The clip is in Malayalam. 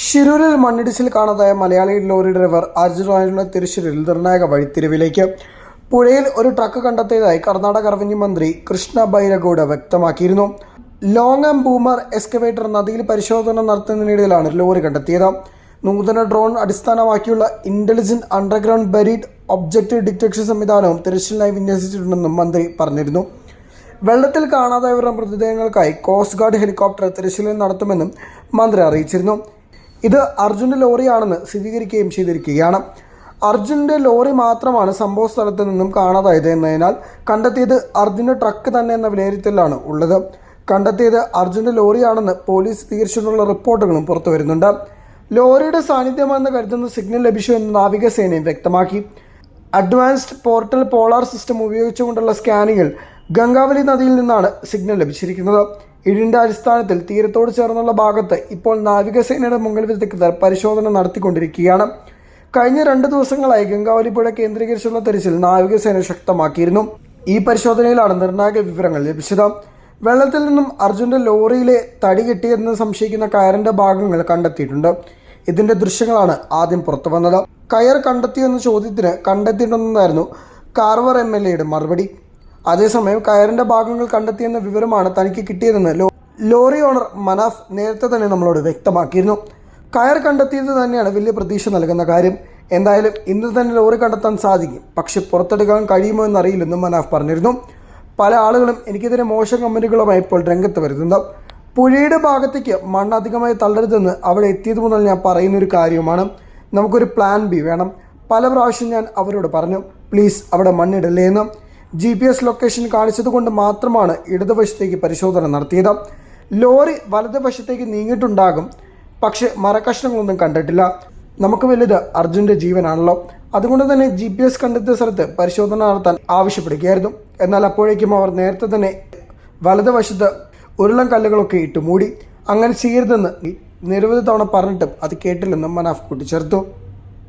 ഷിരൂരിൽ മണ്ണിടിച്ചിൽ കാണാതായ മലയാളി ലോറി ഡ്രൈവർ അർജുനായുള്ള തിരുശ്ശൂരിൽ നിർണായക വഴിത്തിരിവിലേക്ക് പുഴയിൽ ഒരു ട്രക്ക് കണ്ടെത്തിയതായി കർണാടക റവന്യൂ മന്ത്രി കൃഷ്ണ ബൈരഗൌഡ വ്യക്തമാക്കിയിരുന്നു. ലോങ് ആം ബൂമർ എക്സ്കവേറ്റർ നദിയിൽ പരിശോധന നടത്തുന്നതിനിടയിലാണ് ലോറി കണ്ടെത്തിയത്. നൂതന ഡ്രോൺ അടിസ്ഥാനമാക്കിയുള്ള intelligent underground buried object detection സംവിധാനവും തിരച്ചിലിനായി വിന്യസിച്ചിട്ടുണ്ടെന്നും മന്ത്രി പറഞ്ഞിരുന്നു. വെള്ളത്തിൽ കാണാതായവരുടെ മൃതദേഹങ്ങൾക്കായി കോസ്റ്റ് ഗാർഡ് ഹെലികോപ്റ്റർ തിരച്ചിലിൽ നടത്തുമെന്നും മന്ത്രി അറിയിച്ചിരുന്നു. ഇത് അർജുന്റെ ലോറിയാണെന്ന് സ്ഥിരീകരിക്കുകയും ചെയ്തിരിക്കുകയാണ്. അർജുന്റെ ലോറി മാത്രമാണ് സംഭവ സ്ഥലത്ത് നിന്നും കാണാതായത് എന്നതിനാൽ കണ്ടെത്തിയത് അർജുന്റെ ട്രക്ക് തന്നെ എന്ന വിലയിരുത്തലാണ് ഉള്ളത്. കണ്ടെത്തിയത് അർജുന്റെ ലോറിയാണെന്ന് പോലീസ് സ്ഥിരീകരിച്ചിട്ടുള്ള റിപ്പോർട്ടുകളും പുറത്തു വരുന്നുണ്ട്. ലോറിയുടെ സാന്നിധ്യമാണെന്ന് കരുതുന്ന സിഗ്നൽ ലഭിച്ചു എന്ന് നാവികസേനയും വ്യക്തമാക്കി. അഡ്വാൻസ്ഡ് പോർട്ടൽ പോളാർ സിസ്റ്റം ഉപയോഗിച്ചുകൊണ്ടുള്ള സ്കാനിങ്ങിൽ ഗംഗാവലി നദിയിൽ നിന്നാണ് സിഗ്നൽ ലഭിച്ചിരിക്കുന്നത്. ഇതിന്റെ അടിസ്ഥാനത്തിൽ തീരത്തോട് ചേർന്നുള്ള ഭാഗത്ത് ഇപ്പോൾ നാവികസേനയുടെ മുങ്ങൽ വിദഗ്ധർ പരിശോധന നടത്തിക്കൊണ്ടിരിക്കുകയാണ്. കഴിഞ്ഞ രണ്ട് ദിവസങ്ങളായി ഗംഗാവലി പുഴ കേന്ദ്രീകരിച്ചുള്ള തെരച്ചിൽ നാവികസേന ശക്തമാക്കിയിരുന്നു. ഈ പരിശോധനയിലാണ് നിർണായക വിവരങ്ങൾ ലഭിച്ചത്. വെള്ളത്തിൽ നിന്നും അർജുന്റെ ലോറിയിലെ തടി കിട്ടിയെന്ന് സംശയിക്കുന്ന കയറിന്റെ ഭാഗങ്ങൾ കണ്ടെത്തിയിട്ടുണ്ട്. ഇതിന്റെ ദൃശ്യങ്ങളാണ് ആദ്യം പുറത്തു വന്നത് കയർ കണ്ടെത്തിയെന്ന ചോദ്യത്തിന് കണ്ടെത്തിയിട്ടുണ്ടെന്നായിരുന്നു കാർവർ എം എൽ എയുടെ മറുപടി. അതേസമയം കയറിന്റെ ഭാഗങ്ങൾ കണ്ടെത്തിയെന്ന വിവരമാണ് തനിക്ക് കിട്ടിയതെന്ന് ലോറി ഓണർ മനാഫ് നേരത്തെ തന്നെ നമ്മളോട് വ്യക്തമാക്കിയിരുന്നു. കയർ കണ്ടെത്തിയത് തന്നെയാണ് വലിയ പ്രതീക്ഷ നൽകുന്ന കാര്യം. എന്തായാലും ഇന്ന് തന്നെ ലോറി കണ്ടെത്താൻ സാധിക്കും. പക്ഷെ പുറത്തെടുക്കാൻ കഴിയുമോ എന്നറിയില്ലെന്നും മനാഫ് പറഞ്ഞിരുന്നു. പല ആളുകളും എനിക്കെതിരെ മോശം കമന്റുകളുമായി ഇപ്പോൾ രംഗത്ത് വരുന്നുണ്ട്. പുഴയുടെ ഭാഗത്തേക്ക് മണ്ണ് അധികമായി തള്ളരുതെന്ന് അവിടെ എത്തിയത് മുതൽ ഞാൻ പറയുന്ന ഒരു കാര്യമാണ് നമുക്കൊരു പ്ലാൻ ബി വേണം. പല പ്രാവശ്യം ഞാൻ അവരോട് പറഞ്ഞു പ്ലീസ് അവിടെ മണ്ണിടല്ലേ എന്ന്. ജി പി എസ് ലൊക്കേഷൻ കാണിച്ചതുകൊണ്ട് മാത്രമാണ് ഇടതുവശത്തേക്ക് പരിശോധന നടത്തിയത്. ലോറി വലതുവശത്തേക്ക് നീങ്ങിയിട്ടുണ്ടാകും. പക്ഷെ മരക്കഷ്ണങ്ങളൊന്നും കണ്ടിട്ടില്ല. നമുക്ക് വലുത് അർജുന്റെ ജീവനാണല്ലോ. അതുകൊണ്ട് തന്നെ ജി പി എസ് കണ്ടെത്തിയ സ്ഥലത്ത് പരിശോധന നടത്താൻ ആവശ്യപ്പെടുകയായിരുന്നു. എന്നാൽ അപ്പോഴേക്കും അവർ നേരത്തെ തന്നെ വലതുവശത്ത് ഉരുളം കല്ലുകളൊക്കെ ഇട്ട് മൂടി. അങ്ങനെ ചെയ്യരുതെന്ന് നിരവധി തവണ പറഞ്ഞിട്ടും അത് കേട്ടില്ലെന്നും മനാഫ് കൂട്ടിച്ചേർത്തു.